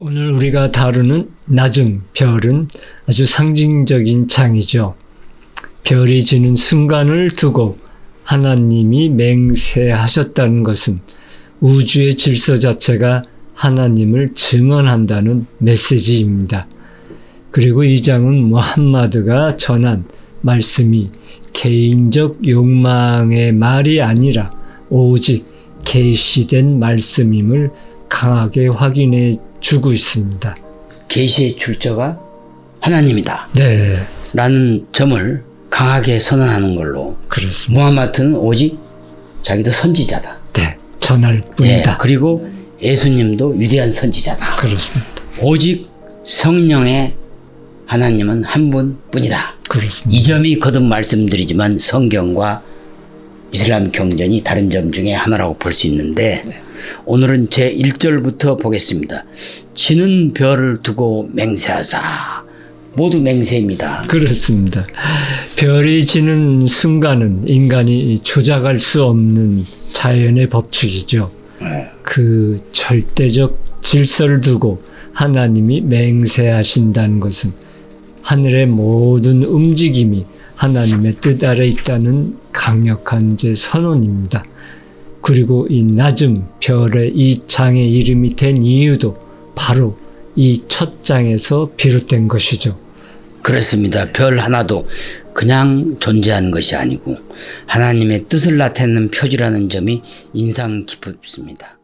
오늘 우리가 다루는 낮은 별은 아주 상징적인 장이죠. 별이 지는 순간을 두고 하나님이 맹세하셨다는 것은 우주의 질서 자체가 하나님을 증언한다는 메시지입니다. 그리고 이 장은 무함마드가 전한 말씀이 개인적 욕망의 말이 아니라 오직 계시된 말씀임을 강하게 확인해 주고 있습니다. 계시의 출처가 하나님이다. 네, 라는 점을 강하게 선언하는 걸로 그렇습니다. 무함마드는 오직 자기도 선지자다. 네, 전할 예, 뿐이다. 그리고 예수님도 위대한 선지자다. 그렇습니다. 오직 성령의 하나님은 한 분뿐이다. 그렇습니다. 이 점이 거듭 말씀드리지만 성경과 이슬람 경전이 다른 점 중에 하나라고 볼 수 있는데 오늘은 제 1절부터 보겠습니다. 지는 별을 두고 맹세하사 모두 맹세입니다. 그렇습니다. 별이 지는 순간은 인간이 조작할 수 없는 자연의 법칙이죠. 그 절대적 질서를 두고 하나님이 맹세하신다는 것은 하늘의 모든 움직임이 하나님의 뜻 아래 있다는 강력한 제 선언입니다. 그리고 이 낮은 별의 이 장의 이름이 된 이유도 바로 이 첫 장에서 비롯된 것이죠. 그렇습니다. 별 하나도 그냥 존재하는 것이 아니고 하나님의 뜻을 나타내는 표지라는 점이 인상 깊습니다.